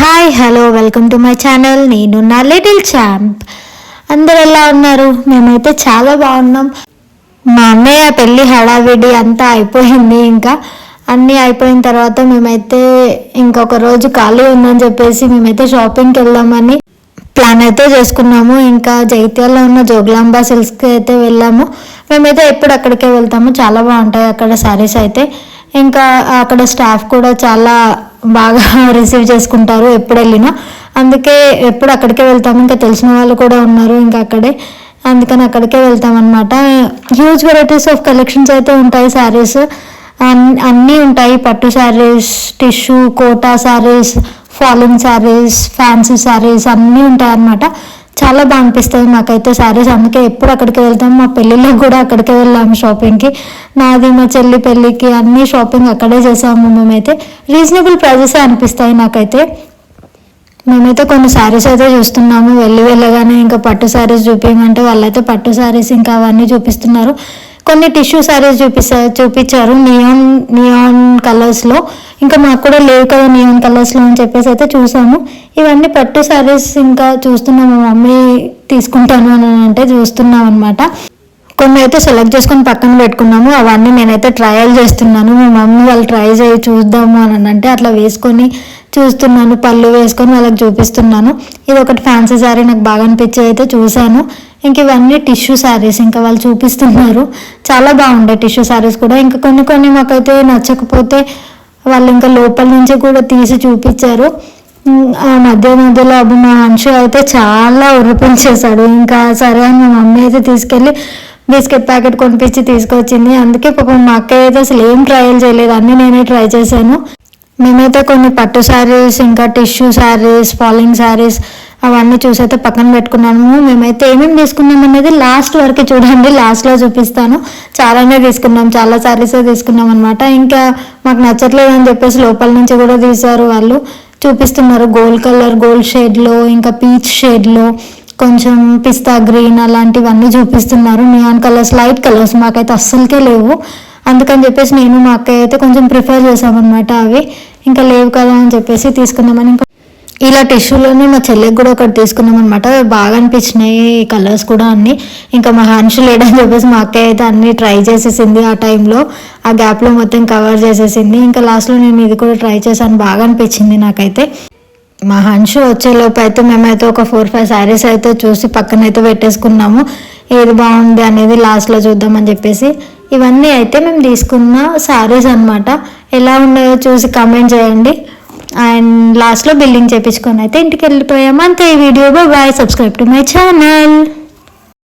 Hi hello welcome to my channel నేను నా little champ అందరు ఎలా ఉన్నారు? మేమైతే చాలా బాగున్నాం. మా అన్నయ్య పెళ్ళి హడావిడి అంతా అయిపోయింది ఇంకా. అన్నీ అయిపోయిన తర్వాత మేమైతే ఇంకొక రోజు ఖాళీ ఉందని చెప్పేసి మేమైతే షాపింగ్కి వెళ్దామని ప్లాన్ అయితే చేసుకున్నాము. ఇంకా జైత్యాల్లో ఉన్న జోగులాంబ సిల్క్స్కి అయితే వెళ్ళాము. మేమైతే ఎప్పుడు అక్కడికే వెళ్తాము. చాలా బాగుంటాయి అక్కడ శారీస్ అయితే. ఇంకా అక్కడ స్టాఫ్ కూడా చాలా బాగా రిసీవ్ చేసుకుంటారు ఎప్పుడు వెళ్ళినా అందుకే ఎప్పుడు అక్కడికే వెళ్తాము ఇంకా తెలిసిన వాళ్ళు కూడా ఉన్నారు ఇంకా అక్కడే. అందుకని అక్కడికే వెళ్తామన్నమాట. హ్యూజ్ వెరైటీస్ ఆఫ్ కలెక్షన్స్ అయితే ఉంటాయి శారీస్ అన్నీ ఉంటాయి. పట్టు saris tissue Kota saris falling saris fancy saris అన్నీ ఉంటాయి అన్నమాట చాలా బాగా అనిపిస్తుంది నాకైతే శారీస్. అందుకే ఎప్పుడు అక్కడికి వెళ్తాం. మా పెళ్ళిళ్ళకి కూడా అక్కడికే వెళ్ళాము షాపింగ్కి. నాది మా చెల్లి పెళ్ళికి అన్ని షాపింగ్ అక్కడే చేసాము మేమైతే. రీజనబుల్ ప్రైజెసే అనిపిస్తాయి నాకైతే. మేమైతే కొన్ని శారీస్ అయితే చూస్తున్నాము. వెళ్ళి వెళ్ళగానే ఇంకా పట్టు శారీస్ చూపించమంటే వాళ్ళైతే పట్టు శారీస్ ఇంకా అవన్నీ చూపిస్తున్నారు. కొన్ని టిష్యూ శారీస్ చూపిస్తా చూపించారు నియాన్ నియాన్ కలర్స్లో ఇంకా మాకు కూడా లేవు కదా నియాన్ కలర్స్లో అని చెప్పేసి అయితే చూసాము. ఇవన్నీ పట్టు శారీస్ ఇంకా చూస్తున్నాము మా మమ్మీ తీసుకుంటాను అని అంటే చూస్తున్నాం అనమాట కొన్ని అయితే సెలెక్ట్ చేసుకొని పక్కన పెట్టుకున్నాము. అవన్నీ నేనైతే ట్రయల్ చేస్తున్నాను. మా మమ్మీ వాళ్ళు ట్రై చేయి చూద్దాము అని అంటే అట్లా వేసుకొని చూస్తున్నాను. పళ్ళు వేసుకొని వాళ్ళకి చూపిస్తున్నాను. ఇది ఒకటి ఫ్యాన్సీ శారీ నాకు బాగా అనిపించి అయితే చూశాను ఇంక ఇవన్నీ టిష్యూ శారీస్ ఇంకా వాళ్ళు చూపిస్తున్నారు. చాలా బాగుంటాయి టిష్యూ శారీస్ కూడా. ఇంకా కొన్ని కొన్ని మాకైతే నచ్చకపోతే వాళ్ళు ఇంకా లోపల నుంచి కూడా తీసి చూపించారు. ఆ మధ్య మధ్యలో అబ్బు మా అంశు అయితే చాలా ఉరిపించేశాడు ఇంకా సరే అని మా మమ్మీ అయితే తీసుకెళ్ళి బిస్కెట్ ప్యాకెట్ కొనిపించి తీసుకొచ్చింది. అందుకే పాపం మా అక్క అయితే అసలు ఏం ట్రయల్ చేయలేదు. అన్నీ నేనే ట్రై చేశాను. మేమైతే కొన్ని పట్టు శారీస్ ఇంకా టిష్యూ శారీస్ ఫాలింగ్ శారీస్ అవన్నీ చూసైతే పక్కన పెట్టుకున్నాము. మేమైతే ఏమేమి తీసుకున్నాం అనేది లాస్ట్ వరకు చూడండి. లాస్ట్లో చూపిస్తాను. చాలానే తీసుకున్నాం. చాలా సారీస్ తీసుకున్నాం అనమాట ఇంకా మాకు నచ్చట్లేదు అని చెప్పేసి లోపల నుంచి కూడా తీశారు వాళ్ళు. చూపిస్తున్నారు గోల్డ్ కలర్ గోల్డ్ షేడ్లో ఇంకా పీచ్ షేడ్లో కొంచెం పిస్తా గ్రీన్ అలాంటివన్నీ చూపిస్తున్నారు. నియాన్ కలర్స్ లైట్ కలర్స్ మాకైతే అస్సలకే లేవు. అందుకని చెప్పేసి నేను మా అక్కయ్య అయితే కొంచెం ప్రిఫర్ చేసామన్నమాట అవి. ఇంకా లేవు కదా అని చెప్పేసి తీసుకుందామని ఇంకా ఇలా టిష్యూలోనే మా చెల్లెకి కూడా ఒకటి తీసుకున్నాం అనమాట బాగా అనిపించినాయి కలర్స్ కూడా అన్ని. ఇంకా మా హన్షు లేడని చెప్పేసి మా అక్క అయితే అన్ని ట్రై చేసేసింది ఆ టైంలో. ఆ గ్యాప్లో మొత్తం కవర్ చేసేసింది. ఇంకా లాస్ట్లో నేను ఇది కూడా ట్రై చేశాను. బాగా అనిపించింది నాకైతే. మా హన్షు వచ్చేలోపు అయితే మేమైతే ఒక ఫోర్ ఫైవ్ శారీస్ అయితే చూసి పక్కన అయితే పెట్టేసుకున్నాము. ఏది బాగుంది అనేది లాస్ట్లో చూద్దామని చెప్పేసి. ఇవన్నీ అయితే మేము తీసుకున్న శారీస్ అన్నమాట. ఎలా ఉన్నాయో చూసి కమెంట్ చేయండి. అండ్ లాస్ట్లో బిల్లింగ్ చేపించుకొని అయితే ఇంటికి వెళ్ళిపోయాము. అంతే ఈ video. Bye subscribe to my channel